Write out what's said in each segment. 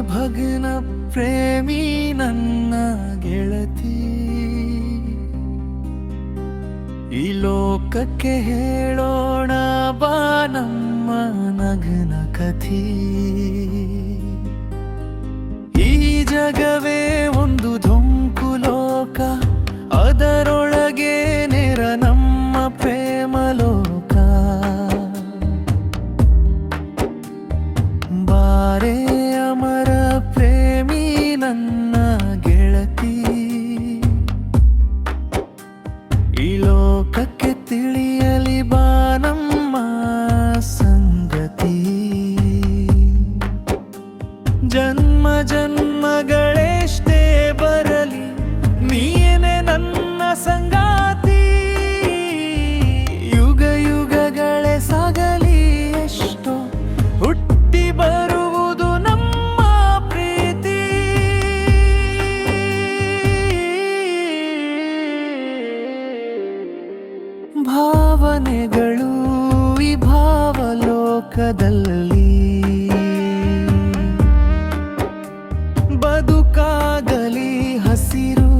ಭಗ್ನ ಪ್ರೇಮಿ ನನ್ನ ಗೆಳತಿ. ಈ ಲೋಕಕ್ಕೆ ಹೇಳೋಣ ಬಾ ನಮ್ಮ ನಗನ ಕಥಿ. ಈ ಜಗವೇ ಭಾವಲೋಕದಲ್ಲಿ ಬದುಕಾಗಲಿ ಹಸಿರು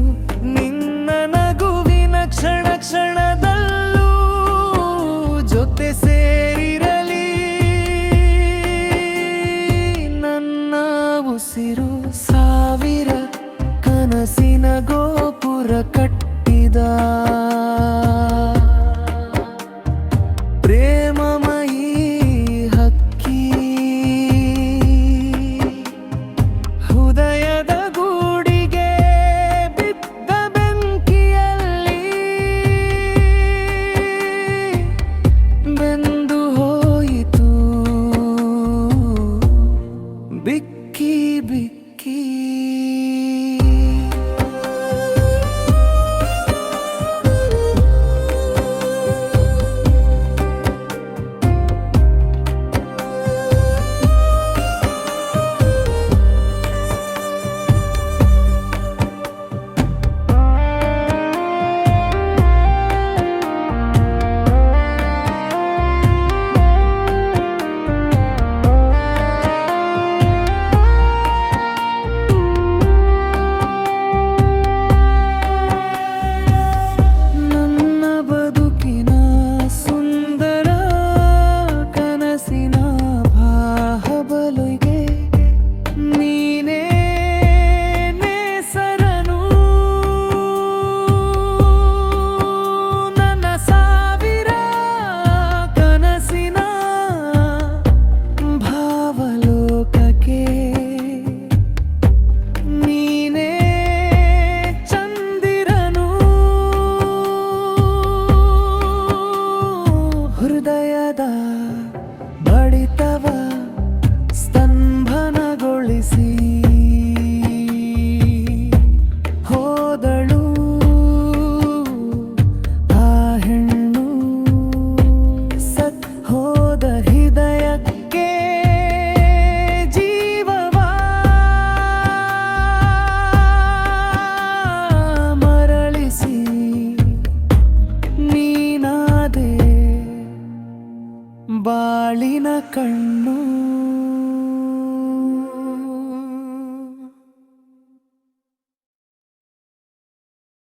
ನಿನ್ನ ನಗುವಿನ ಕ್ಷಣ ಕ್ಷಣದಲ್ಲೂ ಜೊತೆ ಸೇರಿರಲಿ. ನನ್ನ ಉಸಿರು ಸಾವಿರ ಕನಸಿನ ಗೋಪುರ ಕಟ್ಟಿದ.